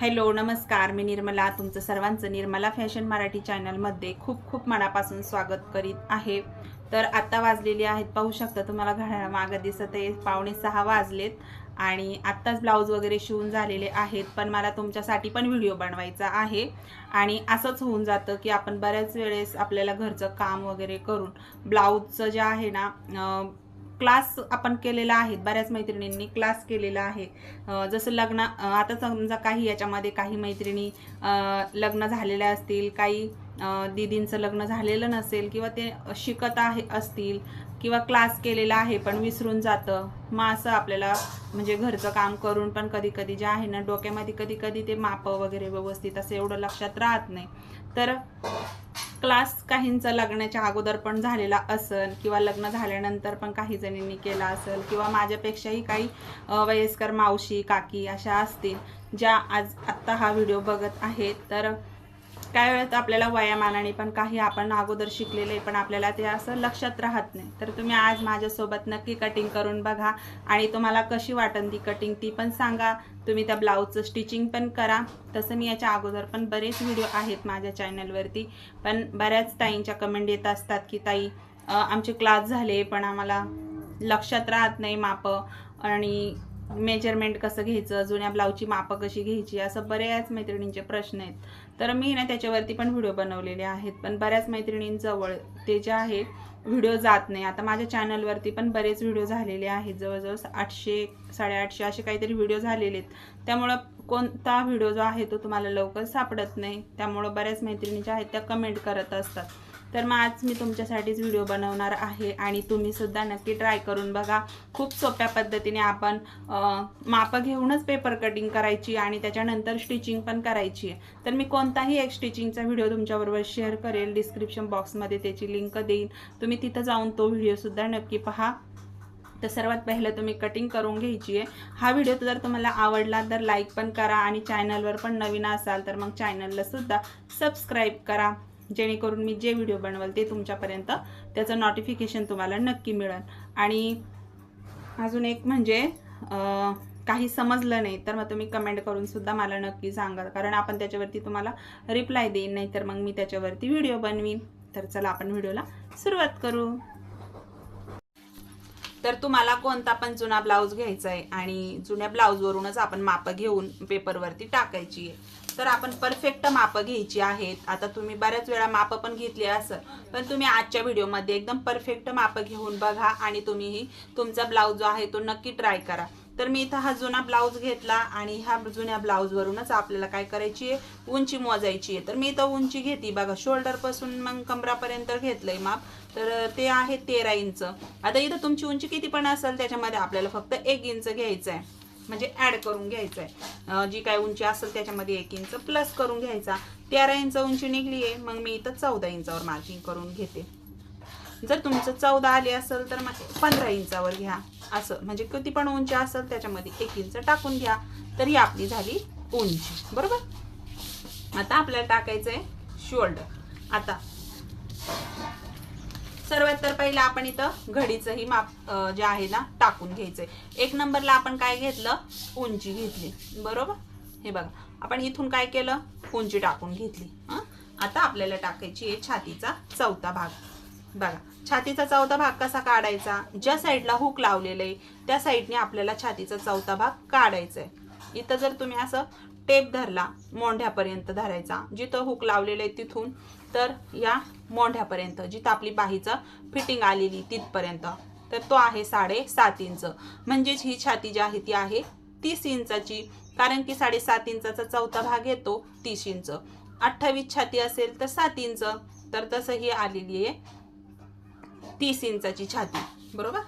Hello नमस्कार. मी निर्मला तुमचं सर्वांचं निर्मला फॅशन मराठी चॅनलमध्ये खूप खूप मनापासून स्वागत करीत आहे. तर आत्ता वाजलेली आहेत पाहू शकता तुम्हाला घड्याळ मागं दिसत आहे पावणे सहा वाजलेत आणि आत्ताच ब्लाऊज वगैरे शिवून झालेले आहेत पण मला तुमच्यासाठी पण व्हिडिओ बनवायचा आहे. आणि असंच होऊन जातं की आपण बऱ्याच वेळेस आपल्याला घरचं काम वगैरे करून ब्लाऊजचं जे आहे ना क्लास आपण केलेला आहे बऱ्याच मैत्रिणींनी क्लास केलेला आहे. जसं लग्न आता समजा काही याच्यामध्ये काही मैत्रिणी लग्न झालेल्या असतील काही दिदींचं दीदींचं लग्न झालेलं नसेल किंवा ते शिकत आहे असतील किंवा क्लास केलेला आहे पण विसरून जातं मग असं आपल्याला म्हणजे घरचं काम करून पण कधी कधी जे आहे ना डोक्यामध्ये कधी कधी ते मापं वगैरे व्यवस्थित असं एवढं लक्षात राहत नाही. तर क्लास काहींचा लग्नाच्या अगोदर पण झालेला असेल किंवा लग्न झाल्यानंतर पण काही जणींनी केला असेल किंवा माझ्यापेक्षाही काही वयस्कर मावशी काकी अशा असतील ज्या आज आत्ता हा व्हिडिओ बघत आहेत तर काय वेळेत आपल्याला वयामानाने पण काही आपण अगोदर शिकलेले आहे, पण आपल्याला ते असं लक्षात राहत नाही. तर तुम्ही आज माझ्यासोबत नक्की कटिंग करून बघा आणि तुम्हाला कशी वाटन ती कटिंग ती पण सांगा. तुम्ही त्या ब्लाऊजचं स्टिचिंग पण करा. तसं मी याच्या अगोदर पण बरेच व्हिडिओ आहेत माझ्या चॅनलवरती पण बऱ्याच ताईंच्या कमेंट येत असतात की ताई आमचे क्लास झाले पण आम्हाला लक्षात राहत नाही मापं आणि मेजरमेंट कसं घ्यायचं? जुन्या ब्लाऊजची मापं कशी घ्यायची? असं बऱ्याच मैत्रिणींचे प्रश्न आहेत. तर मी ना त्याच्यावरती पण व्हिडिओ बनवलेले आहेत. पण बऱ्याच मैत्रिणींजवळ ते जे आहे व्हिडिओ जात नाही. आता माझ्या चॅनलवरती पण बरेच व्हिडिओ झालेले आहेत. जवळजवळ आठशे साडेआठशे असे काहीतरी व्हिडिओ झालेले आहेत. त्यामुळं कोणता व्हिडिओ जो आहे तो तुम्हाला लवकर सापडत नाही. त्यामुळं बऱ्याच मैत्रिणी ज्या आहेत त्या कमेंट करत असतात. तर मग आज मी तुमच्यासाठीच व्हिडिओ बनवणार आहे आणि तुम्हीसुद्धा नक्की ट्राय करून बघा. खूप सोप्या पद्धतीने आपण मापं घेऊनच पेपर कटिंग करायची आणि त्याच्यानंतर स्टिचिंग पण करायची आहे. तर मी कोणताही एक स्टिचिंगचा व्हिडिओ तुमच्याबरोबर शेअर करेल डिस्क्रिप्शन बॉक्समध्ये त्याची लिंक देईन. तुम्ही तिथं जाऊन तो व्हिडिओसुद्धा नक्की पहा. तर सर्वात पहिलं तुम्ही कटिंग करून घ्यायची आहे. हा व्हिडिओ जर तुम्हाला आवडला तर लाईक पण करा आणि चॅनलवर पण नवीन असाल तर मग चॅनलला सुद्धा सबस्क्राईब करा. जेणेकरून मी जे व्हिडिओ बनवाल ते तुमच्यापर्यंत त्याचं नोटिफिकेशन तुम्हाला नक्की मिळेल. आणि अजून एक म्हणजे काही समजलं नाही तर मग तुम्ही कमेंट करून सुद्धा मला नक्की सांगा. कारण आपण त्याच्यावरती तुम्हाला रिप्लाय देईन नाही तर मग मी त्याच्यावरती व्हिडिओ बनवीन. तर चला आपण व्हिडिओला सुरुवात करू. तर तुम्हाला कोणता पण जुना ब्लाऊज घ्यायचा आहे आणि जुन्या ब्लाऊजवरूनच आपण मापं घेऊन पेपरवरती टाकायची आहे तर आपण परफेक्ट मापं घ्यायची आहेत. आता तुम्ही बऱ्याच वेळा मापं पण घेतली असेल पण तुम्ही आजच्या व्हिडिओमध्ये एकदम परफेक्ट मापं घेऊन बघा आणि तुम्हीही तुमचा ब्लाऊज जो आहे तो नक्की ट्राय करा. तर मी इथं हा जुना ब्लाऊज घेतला आणि ह्या जुन्या ब्लाऊजवरूनच आपल्याला काय करायची आहे? उंची मोजायची आहे. तर मी इथं उंची घेते. बघा शोल्डरपासून मग कमरापर्यंत घेतलंय माप. तर ते आहे तेरा इंच. आता इथं तुमची उंची किती पण असेल त्याच्यामध्ये आपल्याला फक्त एक इंच घ्यायचं आहे म्हणजे ऍड करून घ्यायचं आहे जी काय उंची असेल त्याच्यामध्ये एक इंच प्लस करून घ्यायचा. तेरा इंच उंची निघली आहे मग मी इथं चौदा इंचावर मार्किंग करून घेते. जर तुमचं चौदा आली असेल तर मग पंधरा इंचावर घ्या. असं म्हणजे किती पण उंची असेल त्याच्यामध्ये एक इंच टाकून घ्या तर ही आपली झाली उंची. बरोबर? आता आपल्याला टाकायचं आहे शोल्डर आता सर्वात तर पहिलं आपण इथं घडीचंही माप जे आहे ना टाकून घ्यायचंय. एक नंबरला आपण काय घेतलं? उंची घेतली. बरोबर? हे बघा. आपण इथून काय केलं? उंची टाकून घेतली. आता आपल्याला टाकायची आहे छातीचा चौथा भाग. बघा. छातीचा चौथा भाग कसा काढायचा? ज्या साईडला हुक लावलेलं आहे त्या साईडने आपल्याला छातीचा चौथा भाग काढायचा आहे इथं जर तुम्ही असं टेप धरला मोंढ्यापर्यंत धरायचा. जिथं हुक लावलेलं आहे तिथून तर या मोंढ्यापर्यंत जिथं आपली बाहीचं फिटिंग आलेली तिथपर्यंत. तर तो आहे साडेसात इंच. म्हणजेच ही छाती जी आहे ती आहे तीस इंचाची. कारण की साडेसात इंचाचा चौथा भाग येतो तीस इंच. अठ्ठावीस छाती असेल तर सात इंच. तर तसं ही आलेली आहे तीस इंचाची छाती. बरोबर?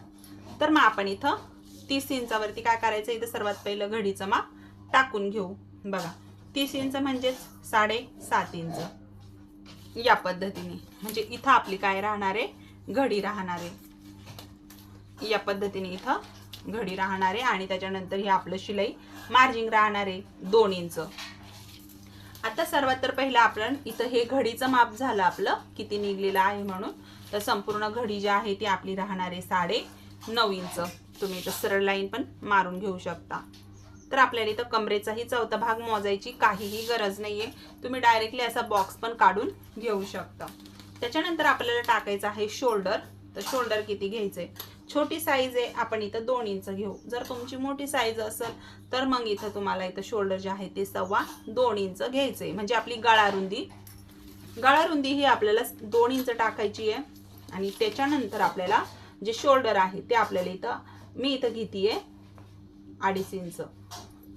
तर मग आपण इथं तीस इंचावरती काय करायचं? इथं सर्वात पहिलं घडीचं माप टाकून घेऊ. बघा तीस इंच म्हणजेच साडे सात इंच. या पद्धतीने. म्हणजे इथं आपली काय राहणार आहे? घडी राहणार आहे. या पद्धतीने इथं घडी राहणार आहे आणि त्याच्यानंतर हे आपलं शिलाई मार्जिंग राहणार आहे दोन इंच. आता सर्वात तर पहिलं आपण इथं हे घडीचं माप झालं आपलं किती निघलेलं आहे म्हणून. तर संपूर्ण घडी जी आहे ती आपली राहणार आहे साडे नऊ इंच. तुम्ही इथं सरळ लाईन पण मारून घेऊ शकता. तर आपल्याला इथं कमरेचाही चौथा भाग मोजायची काहीही गरज नाहीये. तुम्ही डायरेक्टली असा बॉक्स पण काढून घेऊ शकता. त्याच्यानंतर आपल्याला टाकायचं आहे शोल्डर तर शोल्डर किती घ्यायचंय? छोटी साईज आहे आपण इथं दोन इंच घेऊ. जर तुमची मोठी साईज असेल तर मग इथं तुम्हाला इथं शोल्डर जे आहे ते सव्वा दोन इंच घ्यायचंय. म्हणजे आपली गळा रुंदी. गळा रुंदी ही आपल्याला दोन इंच टाकायची आहे. आणि त्याच्यानंतर आपल्याला जे शोल्डर आहे ते आपल्याला इथं मी इथं घेतीये. अडीच इंच.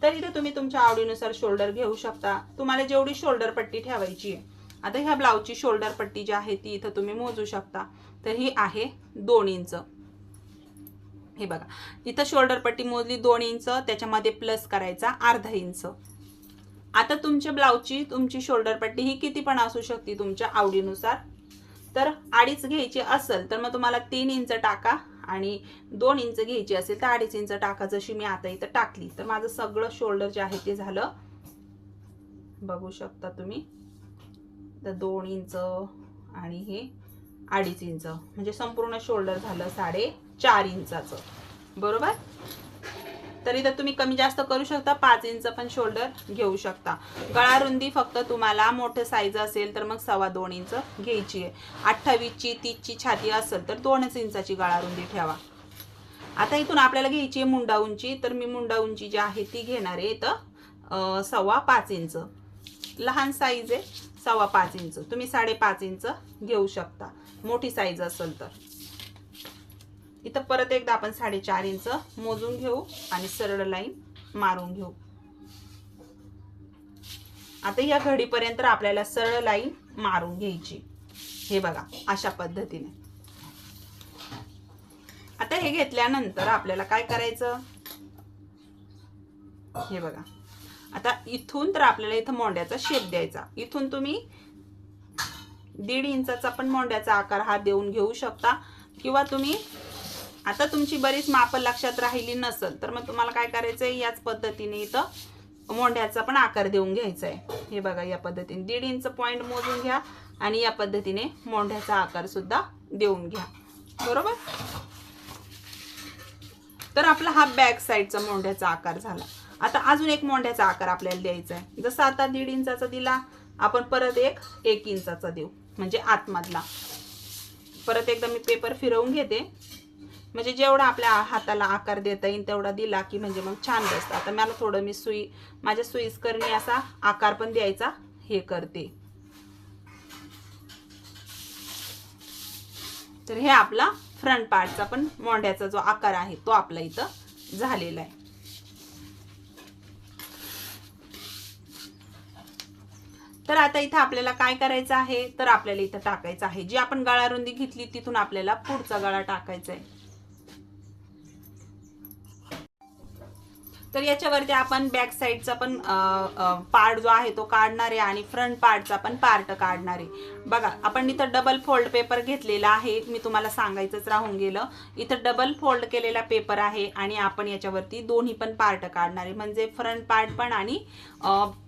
तर इथे तुम्ही तुमच्या आवडीनुसार शोल्डर घेऊ शकता. तुम्हाला जेवढी शोल्डर पट्टी ठेवायची आहे. आता ह्या ब्लाऊजची शोल्डर पट्टी जी आहे ती इथं तुम्ही मोजू शकता. तर ही आहे दोन इंच. हे बघा. इथं शोल्डर पट्टी मोजली दोन इंच त्याच्यामध्ये प्लस करायचा अर्धा इंच. आता तुमच्या ब्लाऊजची तुमची शोल्डर पट्टी ही किती पण असू शकते तुमच्या आवडीनुसार. तर अडीच घ्यायची असेल तर मग तुम्हाला तीन इंच टाका. आणि दोन इंच घ्यायची असेल तर अडीच इंच टाका. जशी मी आता इथं टाकली तर माझं सगळं शोल्डर जे आहे ते झालं. बघू शकता तुम्ही. तर दोन इंच आणि हे अडीच इंच. म्हणजे संपूर्ण शोल्डर झालं साडे चार इंचाचं. बरोबर? तर इथं तुम्ही कमी जास्त करू शकता पाच इंच पण शोल्डर घेऊ शकता. गळा रुंदी फक्त तुम्हाला मोठं साईज असेल तर मग सव्वा दोन इंच घ्यायची आहे. अठ्ठावीसची तीसची छाती असेल तर दोनच इंचाची गळा रुंदी ठेवा. आता इथून आपल्याला घ्यायची आहे मुंडा उंची. तर मी मुंडा उंची जी आहे ती घेणार आहे इथं सव्वा पाच इंच. लहान साईज आहे सव्वा पाच इंच. तुम्ही साडेपाच इंच घेऊ शकता. मोठी साईज असेल तर. इथं परत एकदा आपण साडेचार इंच मोजून घेऊ आणि सरळ लाईन मारून घेऊ. आता या घडीपर्यंत आपल्याला सरळ लाईन मारून घ्यायची. हे बघा अशा पद्धतीने. आता हे घेतल्यानंतर आपल्याला काय करायचं? हे बघा. आता इथून तर आपल्याला इथं मोंड्याचा शेप द्यायचा. इथून तुम्ही दीड इंचाचा पण मोंड्याचा आकार हा देऊन घेऊ शकता. किंवा तुम्ही आता तुमची बरीच माप लक्षात राहिली नसल तर मग तुम्हाला काय करायचंय? याच पद्धतीने इथं मोंढ्याचा पण आकार देऊन घ्यायचा आहे हे बघा या पद्धतीने दीड इंच पॉइंट मोजून घ्या आणि या पद्धतीने मोंढ्याचा आकार सुद्धा देऊन घ्या. बरोबर? तर आपला हा बॅक साईडचा मोंढ्याचा आकार झाला. आता अजून एक मोंढ्याचा आकार आपल्याला द्यायचा आहे जसं आता दीड इंचाचा दिला आपण परत एक एक इंचाचा देऊ म्हणजे आतमधला. परत एकदा मी पेपर फिरवून घेते. म्हणजे जेवढा आपल्या हाताला आकार देता येईल तेवढा दिला की म्हणजे मग छान बसतं. आता मला थोडं मी सुई माझ्या सुईस्करने असा आकार पण द्यायचा हे करते. तर हे आपला फ्रंट पार्टचा पण मोंढ्याचा जो आकार आहे तो आपला इथं झालेला आहे. तर आता इथं आपल्याला काय करायचं आहे? तर आपल्याला इथं टाकायचं आहे. जी आपण गळा रुंदी घेतली तिथून आपल्याला पुढचा गळा टाकायचा आहे. तर याच्यावरती आपण बॅक साईडचा पण पार्ट जो आहे तो काढणार आहे आणि फ्रंट पार्टचा पण पार्ट काढणार. आहे बघा आपण इथं डबल फोल्ड पेपर घेतलेला आहे. मी तुम्हाला सांगायचंच राहून गेलं. इथं डबल फोल्ड केलेला पेपर आहे आणि आपण याच्यावरती दोन्ही पण पार्ट काढणार. आहे म्हणजे फ्रंट पार्ट पण आणि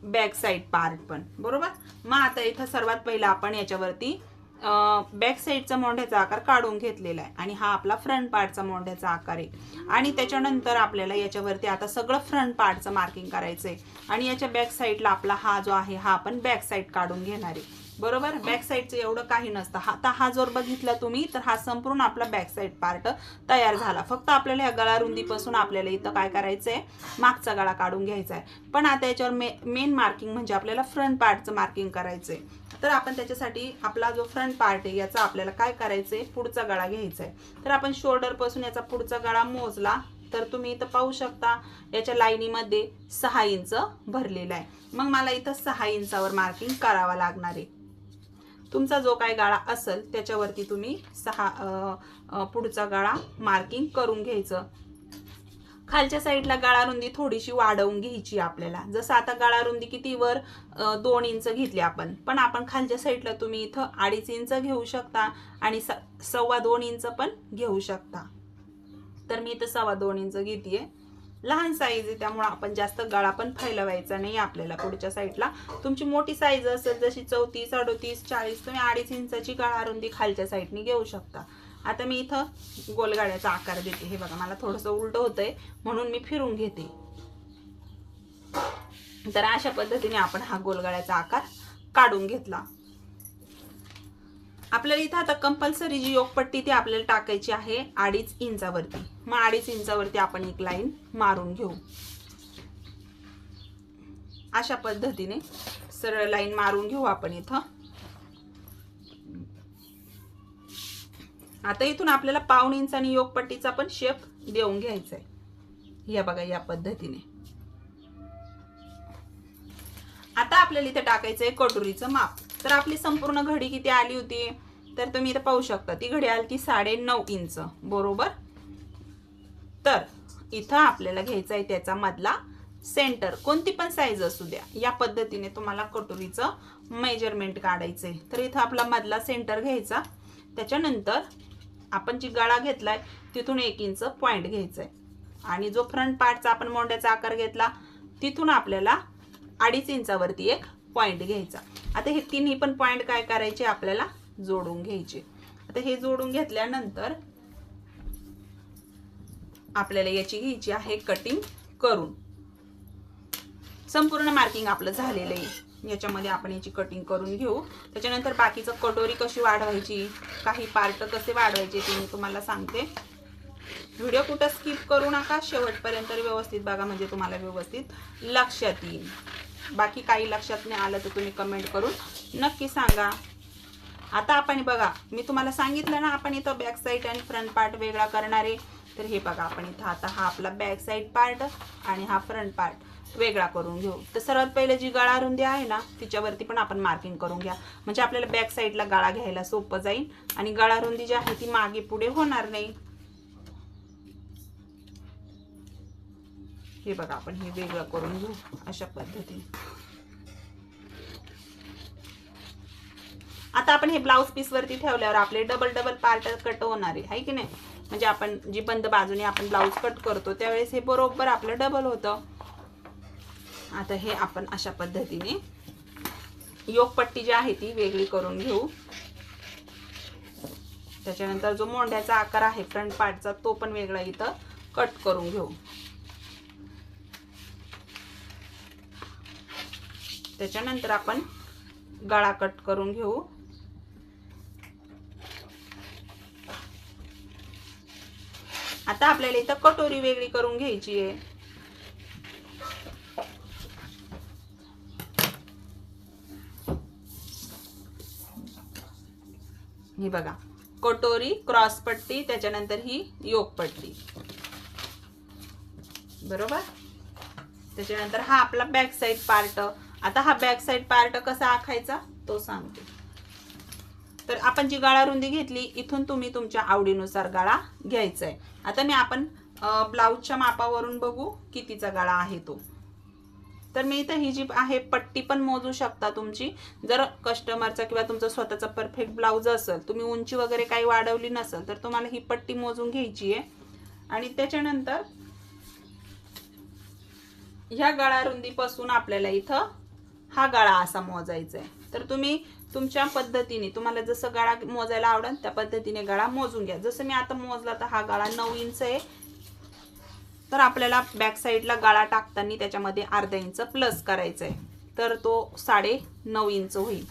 बॅक साईड पार्ट पण. बरोबर? मग आता इथं सर्वात पहिलं आपण याच्यावरती बॅक साईडचा मोंढ्याचा आकार काढून घेतलेला आहे. आणि हा आपला फ्रंट पार्टचा मोंढ्याचा आकार आहे. आणि त्याच्यानंतर आपल्याला याच्यावरती आता सगळं फ्रंट पार्टचं मार्किंग करायचं आहे आणि याच्या बॅक साईडला आपला हा जो आहे हा आपण बॅक साईड काढून घेणार आहे. बरोबर? बॅक साईडचं एवढं काही नसतं. हा आता हा जर बघितला तुम्ही तर हा संपूर्ण आपला बॅक साईड पार्ट तयार झाला. फक्त आपल्याला या गळा रुंदीपासून आपल्याला इथं काय करायचं आहे मागचा गळा काढून घ्यायचा आहे पण आता याच्यावर मे मेन मार्किंग म्हणजे आपल्याला फ्रंट पार्टचं मार्किंग करायचं आहे तर आपण त्याच्यासाठी आपला जो फ्रंट पार्ट आहे याचा आपल्याला काय करायचं आहे पुढचा गळा घ्यायचा आहे तर आपण शोल्डरपासून याचा पुढचा गळा मोजला तर तुम्ही इथं पाहू शकता याच्या लाईनीमध्ये सहा इंच भरलेला आहे. मग मला इथं सहा इंचावर मार्किंग करावा लागणार आहे. तुमचा जो काय गाळा असेल त्याच्यावरती तुम्ही सहा पुढचा गाळा मार्किंग करून घ्यायचं. खालच्या साईडला गाळा रुंदी थोडीशी वाढवून घ्यायची आपल्याला. जसं आता गाळा रुंदी किती वर दोन इंच घेतली आपण. पण आपण खालच्या साईडला तुम्ही इथं अडीच इंच घेऊ शकता आणि स- सव्वा दोन इंच पण घेऊ शकता. तर मी इथं सव्वा दोन इंच घेते लहान साईज आहे त्यामुळे आपण जास्त गळा पण फैलवायचा नाही आपल्याला पुढच्या साईडला तुमची मोठी साईज असेल जशी चौतीस अडोतीस चाळीस तुम्ही अडीच इंचाची गळा रुंदी खालच्या साईडनी घेऊ शकता. आता मी इथं गोलगाड्याचा आकार देते. हे बघा मला थोडंसं उलट होतंय म्हणून मी फिरून घेते. तर अशा पद्धतीने आपण हा गोलगाड्याचा आकार काढून घेतला. आपल्याला इथं आता कंपल्सरी जी योगपट्टी ती आपल्याला टाकायची आहे अडीच इंचावरती. मग अडीच इंचावरती आपण एक लाईन मारून घेऊ. अशा पद्धतीने सरळ लाईन मारून घेऊ आपण इथं. आता इथून आपल्याला पाऊण इंच आणि योगपट्टीचा पण शेप देऊन घ्यायचा आहे या बघा या पद्धतीने. आता आपल्याला इथे टाकायचं आहे कटोरीचं माप. तर आपली संपूर्ण घडी किती आली होती? तर तुम्ही इथं पाहू शकता ती घड्याळ ती साडे नऊ इंच बरोबर? तर इथं आपल्याला घ्यायचा आहे त्याचा मधला सेंटर कोणती पण साईज असू द्या या पद्धतीने तुम्हाला कटोरीचं मेजरमेंट काढायचंय. तर इथं आपला मधला सेंटर घ्यायचा. त्याच्यानंतर आपण जी गळा घेतलाय तिथून एक इंच पॉइंट घ्यायचा आहे आणि जो फ्रंट पार्टचा आपण मोंड्याचा आकार घेतला तिथून आपल्याला अडीच इंचावरती एक पॉइंट घ्यायचा. आता हे तिन्ही पण पॉइंट काय करायचे आपल्याला? जोडून घ्यायचे. आता हे जोडून घेतल्यानंतर आपल्याला याची घ्यायची आहे कटिंग करून. संपूर्ण मार्किंग आपलं झालेलं आहे. याच्यामध्ये आपण याची कटिंग करून घेऊ. त्याच्यानंतर बाकीचं कटोरी कशी वाढवायची काही पार्ट कसे वाढवायचे ते मी तुम्हाला सांगते. व्हिडिओ कुठं स्किप करू नका शेवटपर्यंत व्यवस्थित बघा म्हणजे तुम्हाला व्यवस्थित लक्षात येईल. बाकी काही लक्षात नाही आलं तर तुम्ही कमेंट करून नक्की सांगा. आता आपण बघा मी तुम्हाला सांगितलं ना आपण इथं बॅक साईड आणि फ्रंट पार्ट वेगळा करणार आहे. तर हे बघा आपण इथं आता हा आपला बॅक साईड पार्ट आणि हा फ्रंट पार्ट वेगळा करून घेऊ. तर सर्वात पहिले जी गळा रुंदी आहे ना तिच्यावरती पण आपण मार्किंग करून घ्या. म्हणजे आपल्याला बॅक साईडला गळा घ्यायला सोपं जाईल. आणि गळा रुंदी जी आहे ती मागे पुढे होणार नाही. हे बघा आपण हे वेगळं करून घेऊ अशा पद्धतीने. आता आपण हे ब्लाऊज पीस वरती ठेवल्यावर आपले डबल डबल पार्ट कट होणार आहे की नाही? म्हणजे आपण जी बंद बाजूने आपण ब्लाऊज कट करतो त्यावेळेस हे बरोबर आपलं डबल होतं. आता हे आपण अशा पद्धतीने योगपट्टी जी आहे ती वेगळी करून घेऊ. त्याच्यानंतर जो मोंड्याचा आकार आहे फ्रंट पार्टचा तो पण वेगळा इथं कट करून घेऊ. त्याच्यानंतर आपण गळा कट करून घेऊ. आता आपल्याला इथं कटोरी वेगळी करून घ्यायची आहे. ही बघा कटोरी क्रॉस पट्टी त्याच्यानंतर ही योगपट्टी बरोबर? त्याच्यानंतर हा आपला बॅक साईड पार्ट आता हा बॅक साईड पार्ट कसा आखायचा? तो सांगते. तर आपण जी गाळा रुंदी घेतली इथून तुम्ही तुमच्या आवडीनुसार गाळा घ्यायचा आहे आता मी आपण ब्लाऊजच्या मापावरून बघू कितीचा गाळा आहे तो. तर मी इथं ही जी आहे पट्टी पण मोजू शकता तुमची. जर कस्टमरचा किंवा तुमचा स्वतःचा परफेक्ट ब्लाऊज असेल तुम्ही उंची वगैरे काही वाढवली नसेल तर तुम्हाला ही पट्टी मोजून घ्यायची आहे. आणि त्याच्यानंतर ह्या गळा रुंदीपासून आपल्याला इथं हा गळा असा मोजायचा आहे. तर तुम्ही तुमच्या पद्धतीने तुम्हाला जसं गळा मोजायला आवडेल त्या पद्धतीने गळा मोजून घ्या. जसं मी आता मोजला तर हा गळा नऊ इंच आहे. तर आपल्याला बॅक साईडला गळा टाकताना त्याच्यामध्ये अर्धा इंच प्लस करायचा आहे तर तो साडे नऊ इंच होईल.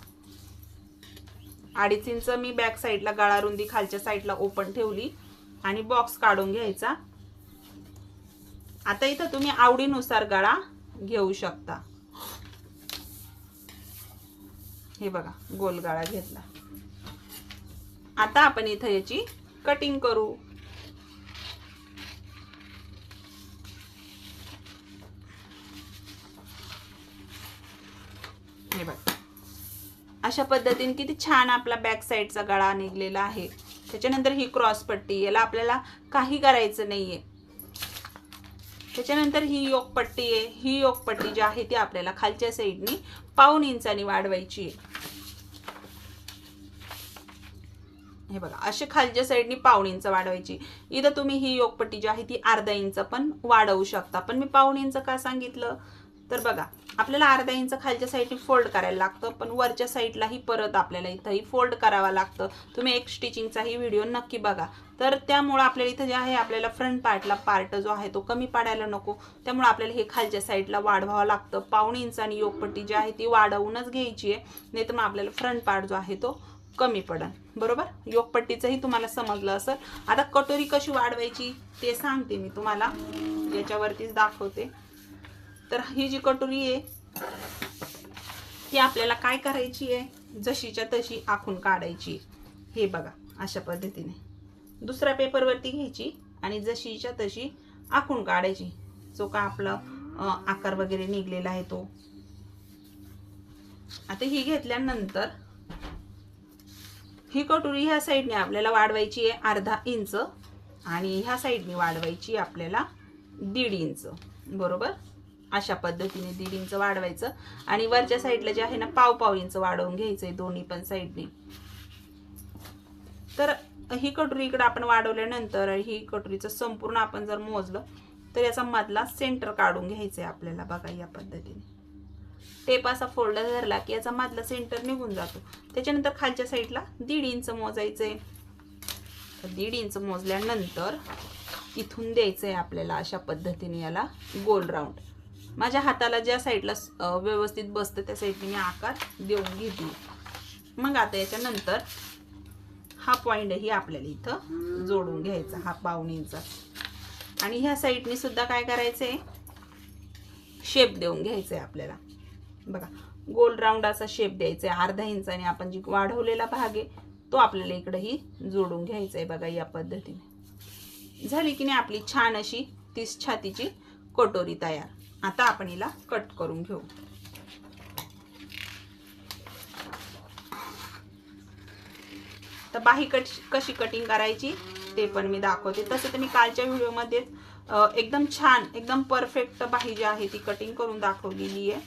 अडीच इंच मी बॅक साईडला गळा रुंदी खालच्या साईडला ओपन ठेवली आणि बॉक्स काढून घ्यायचा. आता इथं तुम्ही आवडीनुसार गळा घेऊ शकता. हे बघा गोलगाळा घेतला. आता आपण इथं याची कटिंग करू. हे बघा. अशा पद्धतीने किती छान आपला बॅक साईडचा गळा निघलेला आहे. त्याच्यानंतर ही क्रॉस पट्टी याला आपल्याला काही करायचं नाहीये. त्याच्यानंतर ही योगपट्टी आहे. ही योगपट्टी जी आहे ती आपल्याला खालच्या साईडनी पाऊन इंचानी वाढवायची आहे. हे बघा असे खालच्या साईडनी पाऊण इंच वाढवायची. इथं तुम्ही ही योगपट्टी जी आहे ती अर्धा इंच पण वाढवू शकता. पण मी पाऊण इंच का सांगितलं? तर बघा आपल्याला अर्धा इंच खालच्या साईडने फोल्ड करायला लागतं पण वरच्या साईडलाही परत आपल्याला इथंही फोल्ड करावं लागतं. तुम्ही एक स्टिचिंगचाही व्हिडिओ नक्की बघा. तर त्यामुळं आपल्याला इथं जे आहे आपल्याला फ्रंट पार्टला पार्ट जो आहे तो कमी पाडायला नको. त्यामुळे आपल्याला हे खालच्या साईडला वाढवावं लागतं. पाऊण इंच आणि योगपट्टी जी आहे ती वाढवूनच घ्यायची आहे. नाहीतर मग आपल्याला फ्रंट पार्ट जो आहे तो कमी पडन. बरोबर? योगपट्टीचंही तुम्हाला समजलं असेल. आता कटोरी कशी वाढवायची ते सांगते मी तुम्हाला. याच्यावरतीच दाखवते. तर ही जी कटोरी आहे ती आपल्याला काय करायची आहे? जशीच्या तशी आखून काढायची हे बघा अशा पद्धतीने. दुसऱ्या पेपरवरती घ्यायची आणि जशीच्या तशी आखून काढायची. जो का आपला आकार वगैरे निघलेला आहे तो. आता ही घेतल्यानंतर ही कटोरी ह्या साईडने आपल्याला वाढवायची आहे अर्धा इंच आणि ह्या साईडने वाढवायची आपल्याला दीड इंच. बरोबर? अशा पद्धतीने दीड इंच वाढवायचं. आणि वरच्या साईडला जे आहे ना पाव पाव इंच वाढवून घ्यायचंय दोन्ही पण साईडने. तर ही कटोरी इकडं आपण वाढवल्यानंतर ही कटोरीचं संपूर्ण आपण जर मोजलं तर याचा मधला सेंटर काढून घ्यायचं आहे आपल्याला बघा या पद्धतीने. टेप असा फोल्डर धरला की याचा मधला सेंटर निघून जातो. त्याच्यानंतर खालच्या साईडला दीड इंच मोजायचंय. तर दीड इंच मोजल्यानंतर इथून द्यायचं आहे आपल्याला अशा पद्धतीने याला गोल राऊंड माझ्या हाताला ज्या साईडला व्यवस्थित बसतं त्या साईडने मी आकार देऊन घेते मग आता याच्यानंतर हा पॉईंटही आपल्याला इथं जोडून घ्यायचा हा पावणींचा आणि ह्या साईडने सुद्धा काय करायचंय? शेप देऊन घ्यायचंय आपल्याला. बघा गोल राऊंड असा शेप द्यायचा आहे. अर्धा इंचाने आपण जी वाढवलेला भाग आहे तो आपल्याला इकडंही जोडून घ्यायचा आहे बघा या पद्धतीने. झाली की नाही आपली छान अशी तीस छातीची कटोरी तयार. आता आपण हिला कट करून घेऊ. तर बाही कट कशी कटिंग करायची ते पण मी दाखवते. तसं तर मी कालच्या व्हिडिओमध्ये एकदम छान एकदम परफेक्ट बाही जी आहे ती कटिंग करून दाखवलेली आहे.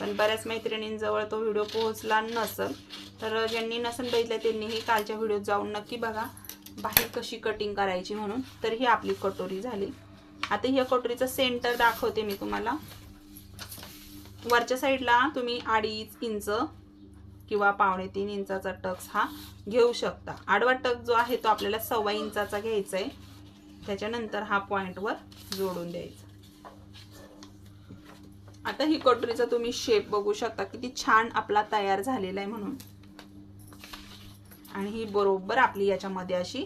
पण बऱ्याच मैत्रिणींजवळ तो व्हिडिओ पोहोचला नसल तर ज्यांनी नसेल बघितलं त्यांनीही कालच्या व्हिडिओत जाऊन नक्की बघा बाहेर कशी कटिंग करायची म्हणून. तर ही आपली कटोरी झाली. आता ह्या कटोरीचं सेंटर दाखवते मी तुम्हाला. वरच्या साईडला तुम्ही अडीच इंच किंवा पावणे तीन इंचाचा टक्स हा घेऊ शकता. आडवा टक जो आहे तो आपल्याला सव्वा इंचाचा घ्यायचा आहे त्याच्यानंतर हा पॉइंटवर जोडून द्यायचा. आता ही कटोरीचा तुम्ही शेप बघू शकता किती छान आपला तयार झालेला आहे म्हणून. आणि ही बरोबर आपली याच्यामध्ये अशी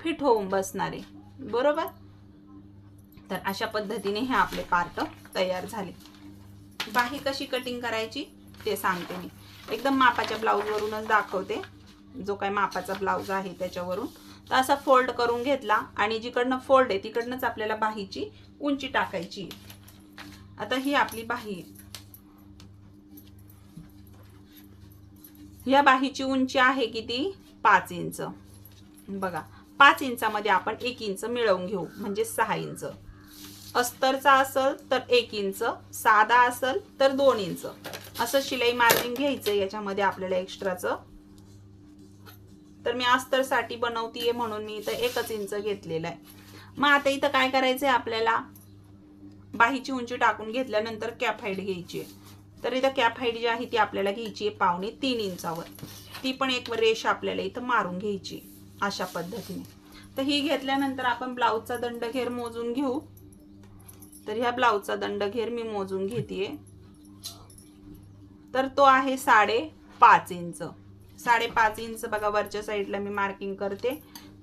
फिट होऊन बसणार आहे. बरोबर? तर अशा पद्धतीने हे आपले पार्ट तयार झाले. बाही कशी कटिंग करायची ते सांगते मी. एकदम मापाच्या ब्लाऊजवरूनच दाखवते. जो काय मापाचा ब्लाऊज आहे त्याच्यावरून. तर असा फोल्ड करून घेतला आणि जिकडनं फोल्ड आहे तिकडनंच आपल्याला बाहीची उंची टाकायची आहे. आता ही आपली बाही. या बाहीची उंची आहे किती? पाच इंच. बघा पाच इंचामध्ये आपण एक इंच मिळवून घेऊ म्हणजे सहा इंच. अस्तरचा असल तर एक इंच साधा असल तर दोन इंच. असं शिलाई मार्जिन घ्यायचं याच्यामध्ये आपल्याला एक्स्ट्राचं तर मी अस्तरसाठी बनवतीये म्हणून मी इथं एकच इंच घेतलेलं आहे. मग आता इथं काय करायचंय आपल्याला? बाहीची उंची टाकून घेतल्यानंतर कॅप हाईट घ्यायची आहे. तर इथं कॅप हाईट जी आहे ती आपल्याला घ्यायची आहे पावणे तीन इंचावर. ती पण एक रेष आपल्याला इथं मारून घ्यायची अशा पद्धतीने. तर ही घेतल्यानंतर आपण ब्लाऊजचा दंड घेर मोजून घेऊ. तर ह्या ब्लाऊजचा दंड घेर मी मोजून घेते तर तो आहे साडे पाच इंच. साडेपाच इंच बघा वरच्या साईडला मी मार्किंग करते.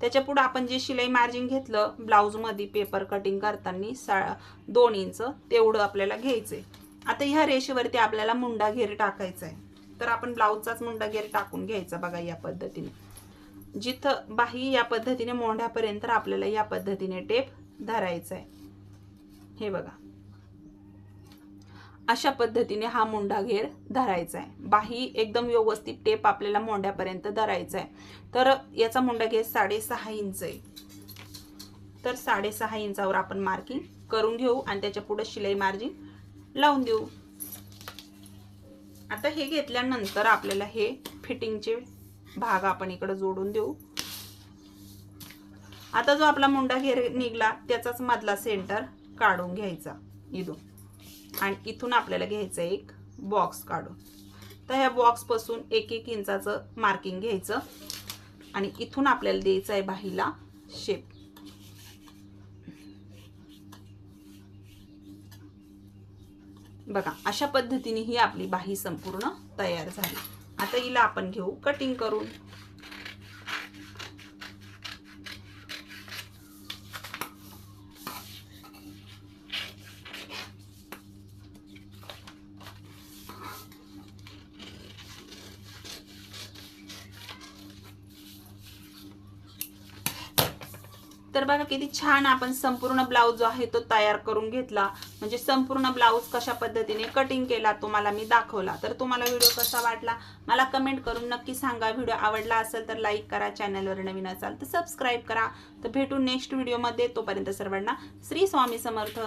त्याच्या पुढे आपण जे शिलाई मार्जिन घेतलं ब्लाऊजमध्ये पेपर कटिंग करताना सा दोन इंच तेवढं आपल्याला घ्यायचंय. आता ह्या रेषेवरती आपल्याला मुंडा घेर टाकायचा आहे तर आपण ब्लाऊजचाच मुंडा घेर टाकून घ्यायचा बघा या पद्धतीने. जिथं बाही या पद्धतीने मोंढ्यापर्यंत आपल्याला या पद्धतीने टेप धरायचा आहे हे बघा. अशा पद्धतीने हा मुंडा घेर धरायचा आहे. बाही एकदम व्यवस्थित टेप आपल्याला मोंड्यापर्यंत धरायचा आहे. तर याचा मुंडा घेर साडेसहा इंच आहे. तर साडेसहा इंचावर आपण मार्किंग करून घेऊ आणि त्याच्या पुढे शिलाई मार्जिन लावून देऊ. आता हे घेतल्यानंतर आपल्याला हे फिटिंगचे भाग आपण इकडे जोडून देऊ. आता जो आपला मुंडा घेर निघला त्याचाच मधला सेंटर काढून घ्यायचा. इथून. आणि इथून आपल्याला घ्यायचं आहे एक बॉक्स काढून. तर ह्या बॉक्सपासून एक एक इंचाचं मार्किंग घ्यायचं. आणि इथून आपल्याला द्यायचं आहे बाहीला शेप बघा अशा पद्धतीने ही आपली बाही संपूर्ण तयार झाली. आता हिला आपण घेऊ कटिंग करून. तर बघा किती छान आपण संपूर्ण ब्लाऊज जो आहे तो तयार करून घेतला. म्हणजे संपूर्ण ब्लाऊज कशा पद्धतीने कटिंग केला तुम्हाला मी दाखवला. तर तुम्हाला व्हिडिओ कसा वाटला? मला कमेंट करून नक्की सांगा. व्हिडिओ आवडला असेल तर लाईक करा. चॅनलवर नवीन असाल तर सबस्क्राईब करा. तर भेटू नेक्स्ट व्हिडिओमध्ये तोपर्यंत सर्वांना श्री स्वामी समर्थ.